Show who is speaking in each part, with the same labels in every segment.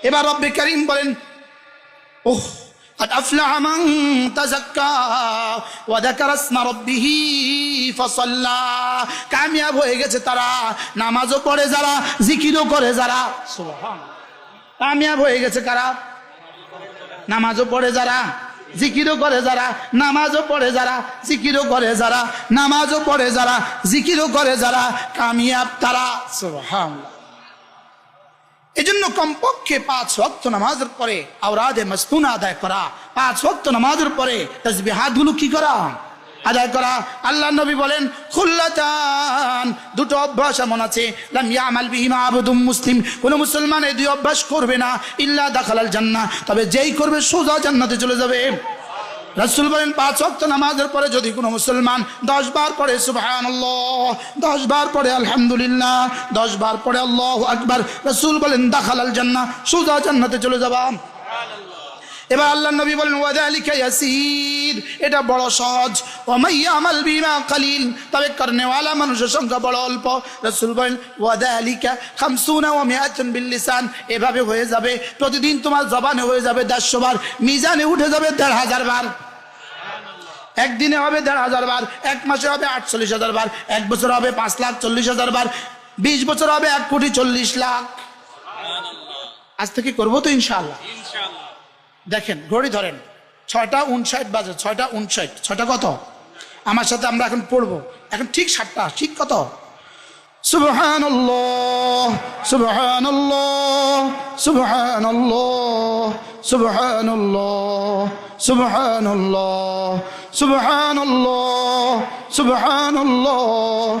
Speaker 1: এবার রব্বে করিম বলেন ওহ قد أفلح من تزكى وذكر اسم ربه فصلى কামিয়াব হয়ে গেছে তারা নামাজও পড়ে যারা জিকিরও করে যারা সুবহানাল্লাহ। কামিয়াব হয়ে গেছে কারা নামাজও পড়ে যারা জিকিরও করে যারা নামাজও পড়ে যারা জিকিরও করে যারা নামাজও পড়ে যারা জিকিরও করে যারা কামিয়াব তারা সুবহানাল্লাহ এজন্য কমপক্ষে পাঁচ ওয়াক্ত নামাজের পরে আওরাদে মস্তুন আদায় করা, পাঁচ ওয়াক্ত নামাজের পরে তসবি হাতগুলো কি করা? আদায় করা। আল্লাহ নবী বলেন, খুল্লাতান, দুটো অভ্যাস এমন আছে, লাম ইয়ামাল মুসলিম, কোন মুসলমান এই দুই অভ্যাস করবে না, ইল্লা দাখালাল জান্নাহ, তবে যেই করবে সোজা জান্নাতে চলে যাবে। রাসূল বলেন, পাঁচ অক্ত নামাজের পরে যদি কোনো মুসলমান দশ বার পরে সুবাহান দশ বার পরে আলহামদুলিল্লাহ, দশ বার পরে আল্লাহ আকবার, রসুল বলেন, দাখালাল জান্না সুজা জান্নাতে চলে যাবা। এবার আল্লাহ নবী বলেন ওয়াদালিকা ইয়াসির। এটা বড় সহজ। ও মাইয়া আমাল বিমা কালিল। তবে করনেওয়ালা মানুষের সংখ্যা বড় অল্প। রাসূল বলেন ওয়াদালিকা খামসুনা ওয়া মিআতুন বিল লিসান এভাবে হয়ে যাবে। প্রতিদিন তোমার জবানে হয়ে যাবে দেড়শো বার, মিজানে উঠে যাবে দেড় হাজার বার। একদিনে হবে দেড় হাজার বার, এক মাসে হবে আটচল্লিশ হাজার বার, এক বছর হবে পাঁচ লাখ চল্লিশ হাজার বার, বিশ বছর হবে এক কোটি চল্লিশ লাখ। আজ থেকে করব তো ইনশাআল্লাহ। দেখেন ঘড়ি ধরেন ছয়টা উনষাট বাজে ছয়টা উনষাট ছয়টা কত আমার সাথে আমরা এখন পড়বো এখন ঠিক সাতটা ঠিক কত سبحان الله سبحان الله سبحان الله سبحان الله سبحان الله سبحان الله سبحان الله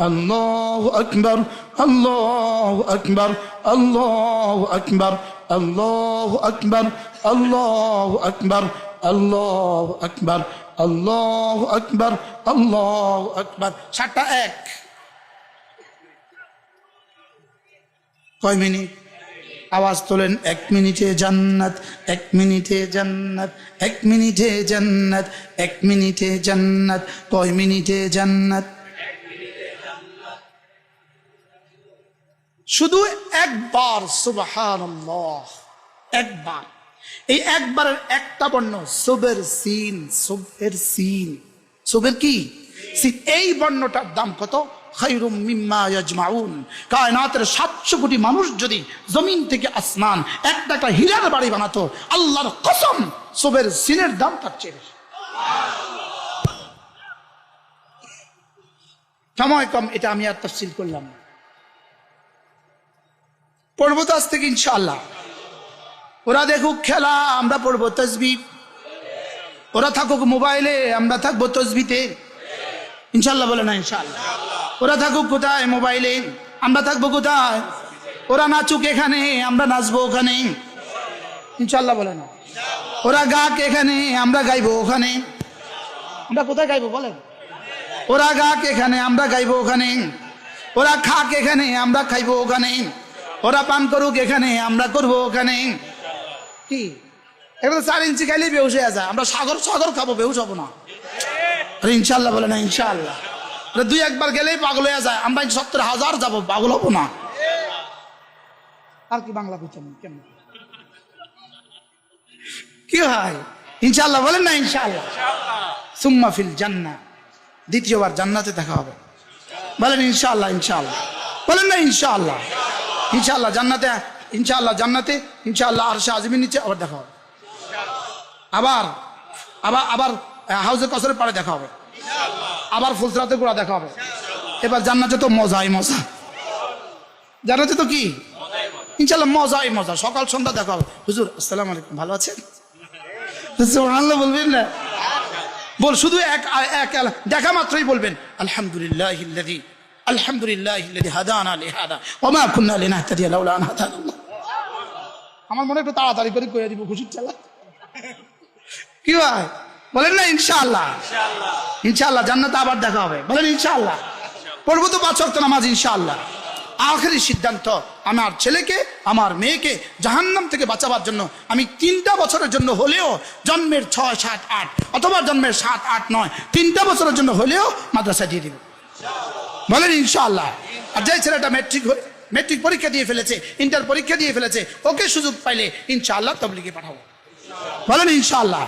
Speaker 1: الله أكبر الله أكبر الله أكبر الله أكبر الله أكبر الله أكبر الله أكبر الله أكبر সাতটা এক কয় মিনিট আওয়াজ তোলেন এক মিনিটে জান্নাত এক মিনিটে জান্নাত এক মিনিটে জান্নাত এক মিনিটে জান্নাত কয় মিনিটে জান্নাত শুধু একবার, সুবহানাল্লাহ। একবার। এই একবারের একটা বর্ণ, সুবের সিন সুবের সিন। সুবের কি? এই বর্ণটার দাম কত? কায়নাতের সাতশো কোটি মানুষ যদি জমিন থেকে আসমান, একটা একটা হীরার বাড়ি বানাতো, আল্লাহর কসম সুবের সিনের দাম তার চেয়ে। সময় কম, এটা আমি আর তফসিল করলাম না। পড়ব তো আজ থেকে ইনশাআল্লাহ। ওরা দেখুক খেলা, আমরা পড়ব তসবি। ওরা থাকুক মোবাইলে, আমরা থাকব তসবিতে। ইনশাল্লাহ বলে না ইনশাল্লাহ ওরা থাকুক কোথায়? মোবাইলে। আমরা থাকব কোথায়? ওরা নাচুক এখানে, আমরা নাচবো ওখানে। ইনশাল্লাহ বলে না। ওরা গাক এখানে, আমরা গাইবো ওখানে। আমরা কোথায় গাইবো বলেন? ওরা গাক এখানে, আমরা গাইবো ওখানে। ওরা খাক এখানে, আমরা খাইবো ওখানে। ওরা পান করুক এখানে, আমরা করব ওখানে। কি? এবার চার ইঞ্চি খাইলেই বেউস হয়ে যায় আমরা সাগর সাগর খাব বেউস হব না। ইনশাল্লাহ বলে না, ইনশাল্লাহ। দুই একবার গেলেই পাগল হয়ে যায়, আমরা সত্তর হাজার যাব, পাগল হব না। আর কি বাংলা বুঝছেন, কেমন? কি হয়? ইনশাল্লাহ বলেন না, ইনশাল্লাহ। সুম্মা ফিল জান্না দ্বিতীয়বার জান্নাতে দেখা হবে। বলেন ইনশাল্লাহ ইনশাল্লাহ। বলেন না, ইনশাল্লাহ। ইনশাল্লাহ জান্নাতে ইনশাল্লাহ জান্নাতে ইনশাল্লাহ আর সে আজমির নিচে আবার দেখা হবে। আবার আবার আবার হাউজে কসরের পাড়ে দেখা হবে। আবার ফুলসরাতে গোড়া দেখা হবে। এবার জান্নাতে তো মজাই মজা। জান্নাতে তো কি? ইনশাল্লাহ মজাই মজা। সকাল, সন্ধ্যা দেখা হবে। হুজুর, আসসালামু আলাইকুম। ভালো আছেন? বলবেন না? বল, শুধু এক এক দেখা মাত্রই বলবেন আলহামদুলিল্লাহ আলহামদুলিল্লাহ হাদানা লিহাদা ওমা কুন্না লিনাহতাদিয়া লাউলা আন হাদানা আল্লাহ। আমার মনে একটু তাড়াতাড়ি করে করে দিব খুশির চালা। কি ভাই? বলেন না ইনশাআল্লাহ। ইনশাআল্লাহ। জান্নাতে আবার দেখা হবে। বলেন ইনশাআল্লাহ। পড়ব তো পাঁচ অক্ট নামাজ ইনশাআল্লাহ। আখেরি সিদ্ধান্ত আমার ছেলেকে আমার মেয়েকে জাহান্নাম থেকে বাঁচাবার জন্য আমি তিনটা বছরের জন্য হলেও জন্মের ছয় সাত আট অথবা জন্মের সাত আট নয় তিনটা বছরের জন্য হলেও মাদ্রাসা দিয়ে দিব। বলেন ইনশাআল্লাহ। আর যে ছেলেটা ম্যাট্রিক হয়ে ম্যাট্রিক পরীক্ষা দিয়ে ফেলেছে ইন্টার পরীক্ষা দিয়ে ফেলেছে, ওকে সুযোগ পাইলে ইনশাআল্লাহ তবলিগে পাঠাবো। বলেন ইনশাআল্লাহ।